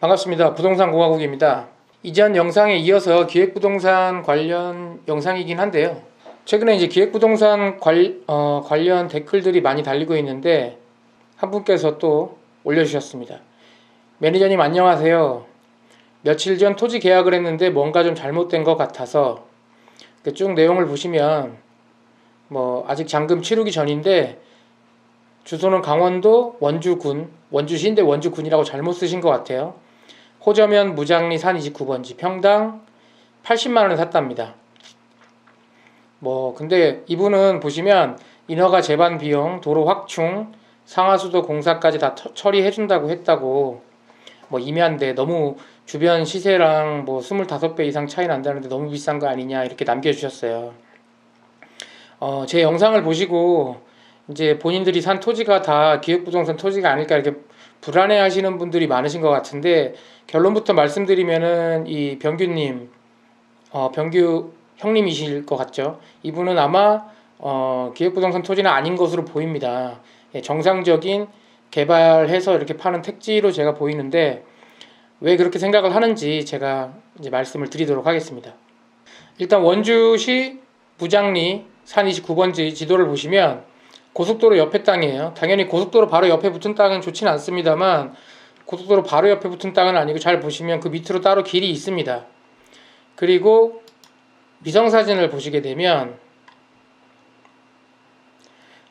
반갑습니다. 부동산 공화국입니다. 이전 영상에 이어서 기획부동산 관련 영상이긴 한데요. 최근에 이제 기획부동산 관, 어, 관련 댓글들이 많이 달리고 있는데 한 분께서 또 올려주셨습니다. 매니저님 안녕하세요. 며칠 전 토지 계약을 했는데 뭔가 좀 잘못된 것 같아서 그쭉 내용을 보시면 뭐 아직 잔금 치르기 전인데 주소는 강원도 원주군 원주시인데 원주군이라고 잘못 쓰신 것 같아요. 호저면 무장리 산 29번지 평당 80만 원에 샀답니다. 뭐 근데 이분은 보시면 인허가 재반 비용, 도로 확충, 상하수도 공사까지 다 처- 처리해 준다고 했다고 뭐 임야인데 너무 주변 시세랑 뭐 25배 이상 차이 난다는데 너무 비싼 거 아니냐 이렇게 남겨 주셨어요. 어, 제 영상을 보시고 이제 본인들이 산 토지가 다 기획부동산 토지가 아닐까 이렇게 불안해 하시는 분들이 많으신 것 같은데 결론부터 말씀드리면은 이 병규님, 어, 병규 형님이실 것 같죠? 이분은 아마 어, 기획부동산 토지는 아닌 것으로 보입니다. 예, 정상적인 개발해서 이렇게 파는 택지로 제가 보이는데 왜 그렇게 생각을 하는지 제가 이제 말씀을 드리도록 하겠습니다. 일단 원주시 무장리 산 29번지 지도를 보시면 고속도로 옆에 땅이에요. 당연히 고속도로 바로 옆에 붙은 땅은 좋지는 않습니다만 고속도로 바로 옆에 붙은 땅은 아니고 잘 보시면 그 밑으로 따로 길이 있습니다. 그리고 위성 사진을 보시게 되면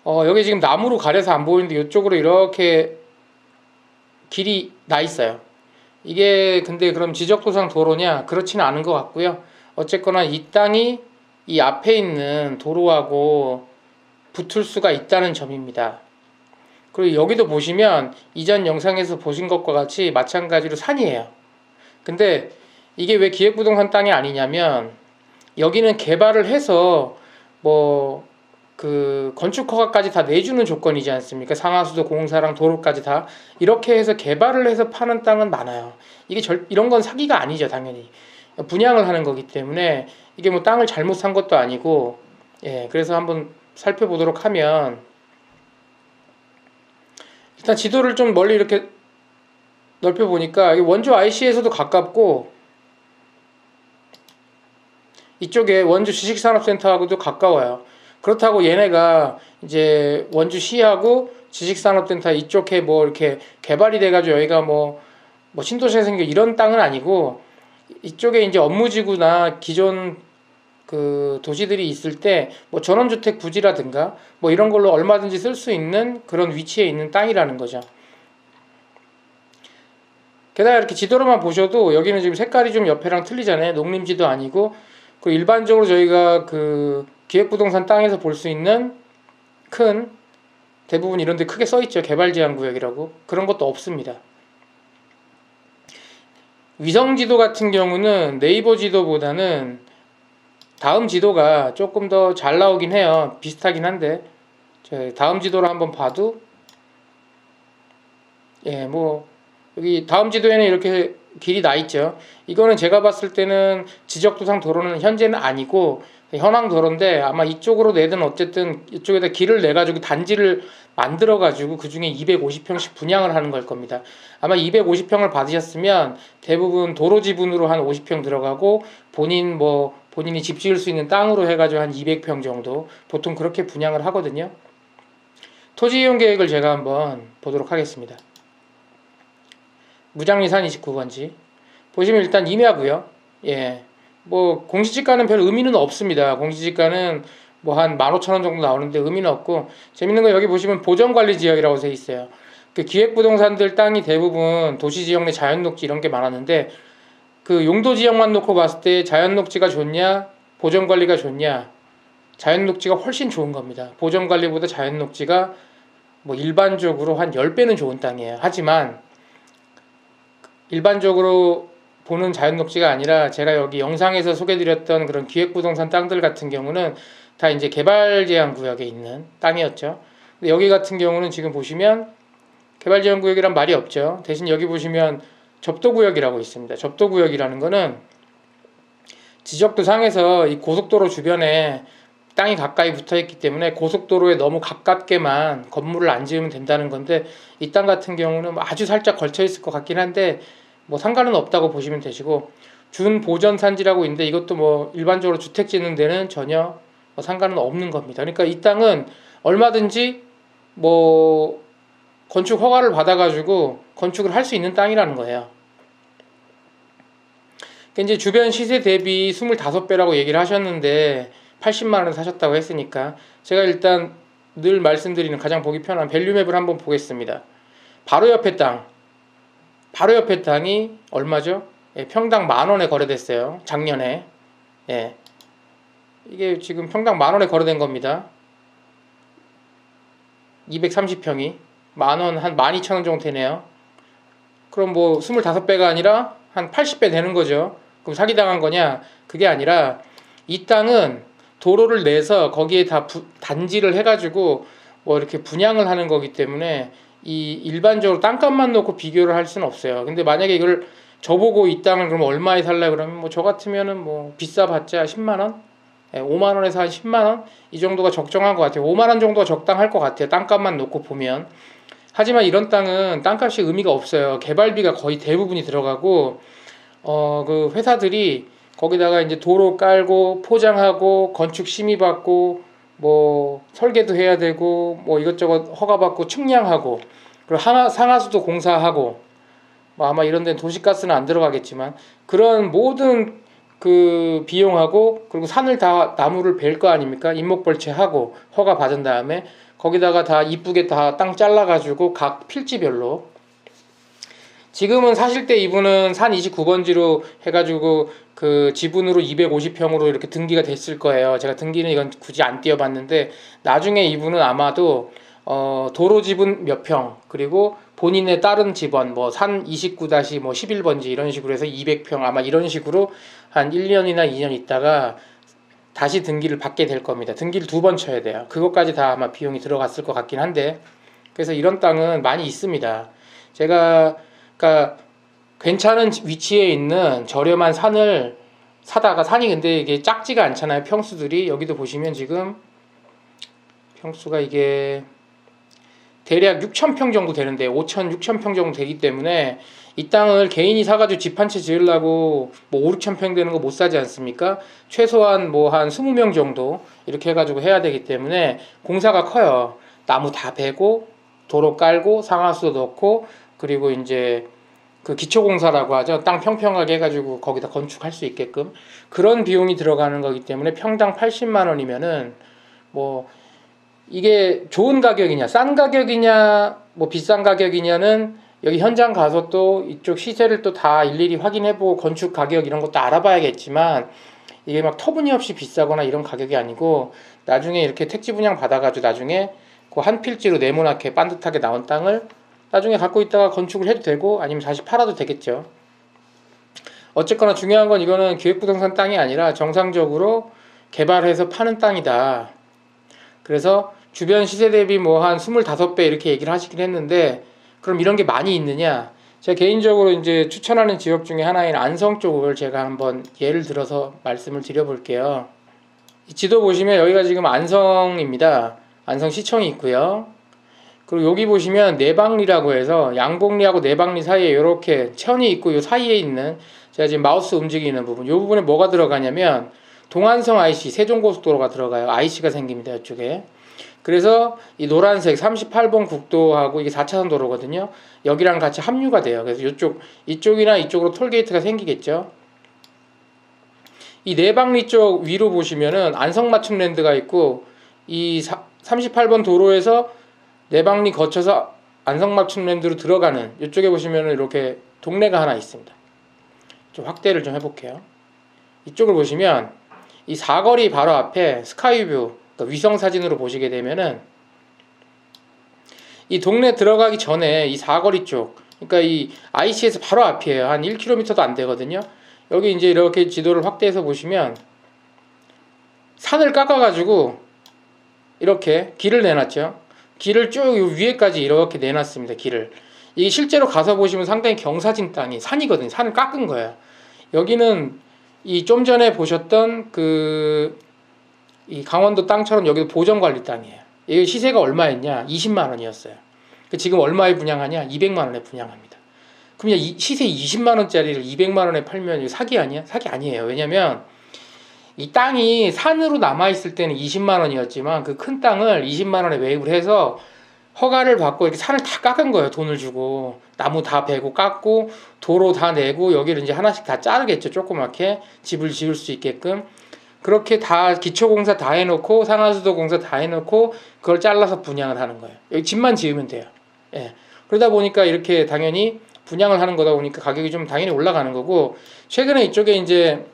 어, 여기 지금 나무로 가려서 안 보이는데 이쪽으로 이렇게 길이 나 있어요. 이게 근데 그럼 지적도상 도로냐? 그렇지는 않은 것 같고요. 어쨌거나 이 땅이 이 앞에 있는 도로하고 붙을 수가 있다는 점입니다. 그리고 여기도 보시면 이전 영상에서 보신 것과 같이 마찬가지로 산이에요. 근데 이게 왜 기획부동산 땅이 아니냐면 여기는 개발을 해서 뭐 그 건축 허가까지 다 내주는 조건이지 않습니까? 상하수도 공사랑 도로까지 다 이렇게 해서 개발을 해서 파는 땅은 많아요. 이게 절 이런 건 사기가 아니죠, 당연히. 분양을 하는 거기 때문에 이게 뭐 땅을 잘못 산 것도 아니고 예, 그래서 한번 살펴보도록 하면 일단 지도를 좀 멀리 이렇게 넓혀 보니까 원주 IC에서도 가깝고 이쪽에 원주 지식산업센터하고도 가까워요. 그렇다고 얘네가 이제 원주시하고 지식산업센터 이쪽에 뭐 이렇게 개발이 돼가지고 여기가 뭐, 뭐 신도시가 생겨 이런 땅은 아니고 이쪽에 이제 업무지구나 기존 그 도시들이 있을 때 뭐 전원주택 부지라든가 뭐 이런 걸로 얼마든지 쓸 수 있는 그런 위치에 있는 땅이라는 거죠. 게다가 이렇게 지도로만 보셔도 여기는 지금 색깔이 좀 옆에랑 틀리잖아요. 농림지도 아니고 그 일반적으로 저희가 그 기획부동산 땅에서 볼 수 있는 큰 대부분 이런 데 크게 써 있죠. 개발 제한 구역이라고. 그런 것도 없습니다. 위성 지도 같은 경우는 네이버 지도보다는 다음 지도가 조금 더 잘 나오긴 해요. 비슷하긴 한데 저 다음 지도를 한번 봐도 예, 뭐 여기 다음 지도에는 이렇게 길이 나 있죠. 이거는 제가 봤을 때는 지적도상 도로는 현재는 아니고 현황 도로인데 아마 이쪽으로 내든 어쨌든 이쪽에다 길을 내 가지고 단지를 만들어 가지고 그 중에 250평씩 분양을 하는 걸 겁니다. 아마 250평을 받으셨으면 대부분 도로 지분으로 한 50평 들어가고 본인 뭐 본인이 집 지을 수 있는 땅으로 해가지고 한 200평 정도 보통 그렇게 분양을 하거든요. 토지 이용 계획을 제가 한번 보도록 하겠습니다. 무장리산 29번지 보시면 일단 임야고요. 예, 뭐 공시지가는 별 의미는 없습니다. 공시지가는 뭐 한 15,000원 정도 나오는데 의미는 없고 재밌는 거 여기 보시면 보전관리 지역이라고 돼 있어요. 그 기획부동산들 땅이 대부분 도시지역 내 자연녹지 이런 게 많았는데 그 용도 지역만 놓고 봤을 때 자연 녹지가 좋냐 보전 관리가 좋냐 자연 녹지가 훨씬 좋은 겁니다. 보전 관리보다 자연 녹지가 뭐 일반적으로 한 10배는 좋은 땅이에요. 하지만 일반적으로 보는 자연 녹지가 아니라 제가 여기 영상에서 소개드렸던 그런 기획부동산 땅들 같은 경우는 다 이제 개발 제한 구역에 있는 땅이었죠. 근데 여기 같은 경우는 지금 보시면 개발 제한 구역이란 말이 없죠. 대신 여기 보시면 접도 구역이라고 있습니다. 접도 구역이라는 거는 지적도 상에서 이 고속도로 주변에 땅이 가까이 붙어 있기 때문에 고속도로에 너무 가깝게만 건물을 안 지으면 된다는 건데 이 땅 같은 경우는 아주 살짝 걸쳐 있을 것 같긴 한데 뭐 상관은 없다고 보시면 되시고 준 보전 산지라고 있는데 이것도 뭐 일반적으로 주택 짓는 데는 전혀 뭐 상관은 없는 겁니다. 그러니까 이 땅은 얼마든지 뭐 건축 허가를 받아가지고 건축을 할 수 있는 땅이라는 거예요. 그러니까 이제 주변 시세 대비 25배라고 얘기를 하셨는데 80만 원 사셨다고 했으니까 제가 일단 늘 말씀드리는 가장 보기 편한 밸류맵을 한번 보겠습니다. 바로 옆에 땅, 바로 옆에 땅이 얼마죠? 예, 평당 만 원에 거래됐어요. 작년에. 예. 이게 지금 평당 만 원에 거래된 겁니다. 230평이 만 원, 한 12,000원 정도 되네요. 그럼 뭐 25배가 아니라 한 80배 되는 거죠. 그럼 사기당한 거냐? 그게 아니라 이 땅은 도로를 내서 거기에 다 부, 단지를 해가지고 뭐 이렇게 분양을 하는 거기 때문에 이 일반적으로 땅값만 놓고 비교를 할 수는 없어요. 근데 만약에 이걸 저보고 이 땅을 그럼 얼마에 살래 그러면 뭐 저 같으면은 뭐 비싸봤자 10만 원, 예, 5만 원에서 한 10만 원 이 정도가 적정한 것 같아요. 5만 원 정도가 적당할 것 같아요. 땅값만 놓고 보면. 하지만 이런 땅은 땅값이 의미가 없어요. 개발비가 거의 대부분이 들어가고 어 그 회사들이 거기다가 이제 도로 깔고 포장하고 건축 심의 받고 뭐 설계도 해야 되고 뭐 이것저것 허가 받고 측량하고 그리고 상하, 상하수도 공사하고 뭐 아마 이런 데는 도시가스는 안 들어가겠지만 그런 모든 그 비용하고 그리고 산을 다 나무를 벨 거 아닙니까? 인목벌채하고 허가 받은 다음에 거기다가 다 이쁘게 다 땅 잘라가지고 각 필지별로 지금은 사실 때 이분은 산 29번지로 해가지고 그 지분으로 250평으로 이렇게 등기가 됐을 거예요. 제가 등기는 이건 굳이 안 띄워봤는데 나중에 이분은 아마도 어 도로 지분 몇 평 그리고 본인의 다른 집원 뭐 산 29-뭐 11번지 이런 식으로 해서 200평 아마 이런 식으로 한 1년이나 2년 있다가 다시 등기를 받게 될 겁니다. 등기를 두 번 쳐야 돼요. 그것까지 다 아마 비용이 들어갔을 것 같긴 한데 그래서 이런 땅은 많이 있습니다. 제가 그러니까 괜찮은 위치에 있는 저렴한 산을 사다가 산이 근데 이게 작지가 않잖아요. 평수들이 여기도 보시면 지금 평수가 이게 대략 6,000평 정도 되는데 5,000, 6,000평 정도 되기 때문에 이 땅을 개인이 사가지고 집 한 채 지으려고 뭐 5, 6,000평 되는 거 못 사지 않습니까? 최소한 뭐 한 20명 정도 이렇게 해가지고 해야 되기 때문에 공사가 커요. 나무 다 베고 도로 깔고 상하수도 넣고 그리고 이제 그 기초공사라고 하죠. 땅 평평하게 해가지고 거기다 건축할 수 있게끔 그런 비용이 들어가는 거기 때문에 평당 80만 원이면은 뭐 이게 좋은 가격이냐, 싼 가격이냐, 뭐 비싼 가격이냐는 여기 현장 가서 또 이쪽 시세를 또 다 일일이 확인해보고 건축 가격 이런 것도 알아봐야겠지만 이게 막 터무니없이 비싸거나 이런 가격이 아니고 나중에 이렇게 택지 분양 받아가지고 나중에 그 한 필지로 네모나게 반듯하게 나온 땅을 나중에 갖고 있다가 건축을 해도 되고 아니면 다시 팔아도 되겠죠. 어쨌거나 중요한 건 이거는 기획부동산 땅이 아니라 정상적으로 개발해서 파는 땅이다. 그래서 주변 시세 대비 뭐 한 25배 이렇게 얘기를 하시긴 했는데 그럼 이런 게 많이 있느냐? 제가 개인적으로 이제 추천하는 지역 중에 하나인 안성 쪽을 제가 한번 예를 들어서 말씀을 드려볼게요. 이 지도 보시면 여기가 지금 안성입니다. 안성 시청이 있고요. 그리고 여기 보시면 내방리라고 해서 양봉리하고 내방리 사이에 이렇게 천이 있고 이 사이에 있는 제가 지금 마우스 움직이는 부분 이 부분에 뭐가 들어가냐면 동안성 IC 세종고속도로가 들어가요. IC가 생깁니다. 이쪽에. 그래서 이 노란색 38번 국도하고 이게 4차선 도로거든요. 여기랑 같이 합류가 돼요. 그래서 이쪽 이쪽이나 이쪽으로 톨게이트가 생기겠죠. 이 내방리 쪽 위로 보시면은 안성맞춤랜드가 있고 이 38번 도로에서 내방리 거쳐서 안성맞춤랜드로 들어가는 이쪽에 보시면은 이렇게 동네가 하나 있습니다. 좀 확대를 좀 해볼게요. 이쪽을 보시면 이 사거리 바로 앞에 스카이뷰 그러니까 위성 사진으로 보시게 되면은 이 동네 들어가기 전에 이 사거리 쪽 그러니까 이 IC에서 바로 앞이에요. 한 1km도 안 되거든요. 여기 이제 이렇게 지도를 확대해서 보시면 산을 깎아가지고 이렇게 길을 내놨죠. 길을 쭉 위에까지 이렇게 내놨습니다. 길을. 이게 실제로 가서 보시면 상당히 경사진 땅이 산이거든요. 산을 깎은 거예요. 여기는 이 좀 전에 보셨던 그 이 강원도 땅처럼 여기도 보전관리 땅이에요. 이게 시세가 얼마였냐? 20만 원이었어요. 그 지금 얼마에 분양하냐? 200만 원에 분양합니다. 그럼 이 시세 20만 원짜리를 200만 원에 팔면 사기 아니야? 사기 아니에요. 왜냐면 이 땅이 산으로 남아 있을 때는 20만 원이었지만 그 큰 땅을 20만 원에 매입을 해서 허가를 받고 이렇게 산을 다 깎은 거예요. 돈을 주고 나무 다 베고 깎고 도로 다 내고 여기를 이제 하나씩 다 자르겠죠. 조그맣게 집을 지을 수 있게끔 그렇게 다 기초공사 다 해놓고 상하수도 공사 다 해놓고 그걸 잘라서 분양을 하는 거예요. 여기 집만 지으면 돼요. 예. 그러다 보니까 이렇게 당연히 분양을 하는 거다 보니까 가격이 좀 당연히 올라가는 거고 최근에 이쪽에 이제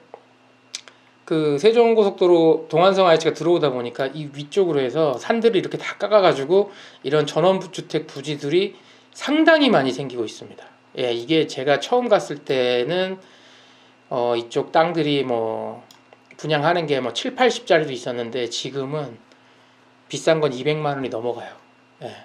그 세종고속도로 동안성 IH가 들어오다 보니까 이 위쪽으로 해서 산들을 이렇게 다 깎아가지고 이런 전원주택 부지들이 상당히 많이 생기고 있습니다. 예, 이게 제가 처음 갔을 때는 어, 이쪽 땅들이 뭐 분양하는 게 뭐 7, 80짜리도 있었는데 지금은 비싼 건 200만 원이 넘어가요. 예.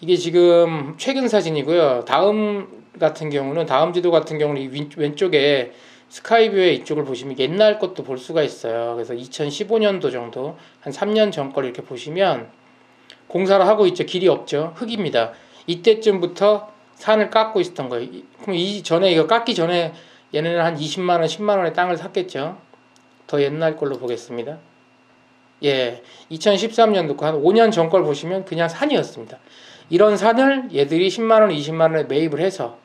이게 지금 최근 사진이고요. 다음 같은 경우는 다음 지도 같은 경우는 왼쪽에 스카이뷰의 이쪽을 보시면 옛날 것도 볼 수가 있어요. 그래서 2015년도 정도 한 3년 전 걸 이렇게 보시면 공사를 하고 있죠. 길이 없죠. 흙입니다. 이때쯤부터 산을 깎고 있었던 거예요. 이- 그럼 이 전에 이거 깎기 전에 얘네는 한 20만 원, 10만 원의 땅을 샀겠죠. 더 옛날 걸로 보겠습니다. 예, 2013년도 거한 5년 전 걸 보시면 그냥 산이었습니다. 이런 산을 얘들이 10만 원, 20만 원에 매입을 해서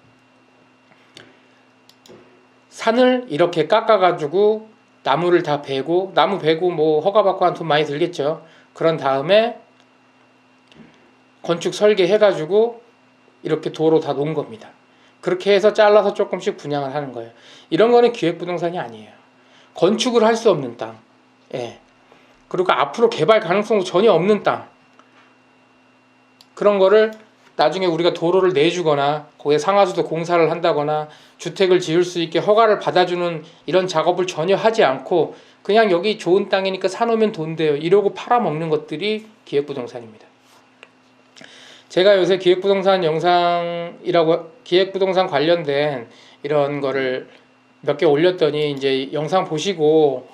산을 이렇게 깎아가지고 나무를 다 베고 나무 베고 뭐 허가 받고 한 돈 많이 들겠죠. 그런 다음에 건축 설계 해가지고 이렇게 도로 다 놓은 겁니다. 그렇게 해서 잘라서 조금씩 분양을 하는 거예요. 이런 거는 기획부동산이 아니에요. 건축을 할 수 없는 땅. 예. 그리고 앞으로 개발 가능성 전혀 없는 땅. 그런 거를 나중에 우리가 도로를 내주거나 거기에 상하수도 공사를 한다거나 주택을 지을 수 있게 허가를 받아주는 이런 작업을 전혀 하지 않고 그냥 여기 좋은 땅이니까 사놓으면 돈 돼요. 이러고 팔아먹는 것들이 기획부동산입니다. 제가 요새 기획부동산 영상이라고 기획부동산 관련된 이런 거를 몇 개 올렸더니 이제 영상 보시고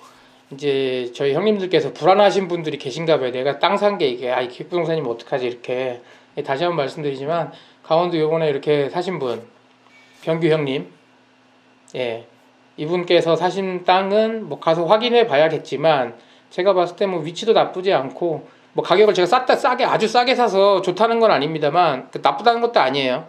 이제 저희 형님들께서 불안하신 분들이 계신가 봐요. 내가 땅 산 게 이게 아이 기획부동산이면 어떡하지 이렇게 다시 한번 말씀드리지만 강원도 요번에 이렇게 사신 분 병규 형님 예 이분께서 사신 땅은 뭐 가서 확인해 봐야겠지만 제가 봤을 때 뭐 위치도 나쁘지 않고 뭐 가격을 제가 쌌다 싸게 아주 싸게 사서 좋다는 건 아닙니다만 그 나쁘다는 것도 아니에요.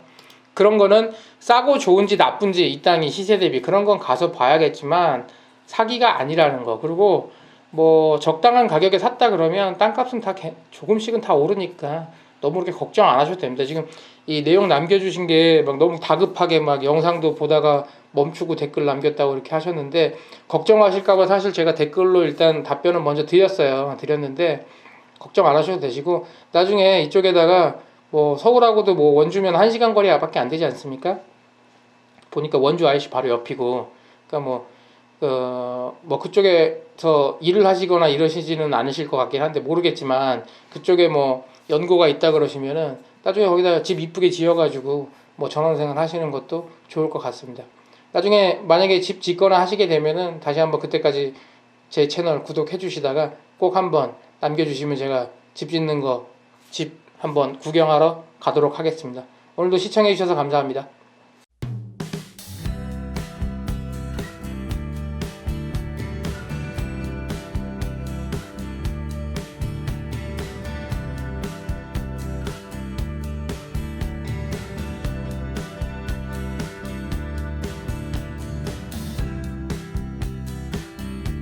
그런 거는 싸고 좋은지 나쁜지 이 땅이 시세 대비 그런 건 가서 봐야겠지만 사기가 아니라는 거 그리고 뭐 적당한 가격에 샀다 그러면 땅값은 다 개- 조금씩은 다 오르니까 너무 그렇게 걱정 안 하셔도 됩니다. 지금 이 내용 남겨주신 게 막 너무 다급하게 막 영상도 보다가 멈추고 댓글 남겼다고 이렇게 하셨는데 걱정하실까봐 사실 제가 댓글로 일단 답변을 먼저 드렸어요. 드렸는데 걱정 안 하셔도 되시고 나중에 이쪽에다가 뭐 서울하고도 뭐 원주면 1시간 거리밖에 안 되지 않습니까? 보니까 원주 IC 바로 옆이고 그러니까 뭐 어, 뭐 그쪽에서 일을 하시거나 이러시지는 않으실 것 같긴 한데 모르겠지만 그쪽에 뭐 연고가 있다 그러시면은 나중에 거기다 집 이쁘게 지어가지고 뭐 전원생활 하시는 것도 좋을 것 같습니다. 나중에 만약에 집 짓거나 하시게 되면은 다시 한번 그때까지 제 채널 구독해 주시다가 꼭 한번 남겨주시면 제가 집 짓는 거 집 한번 구경하러 가도록 하겠습니다. 오늘도 시청해 주셔서 감사합니다.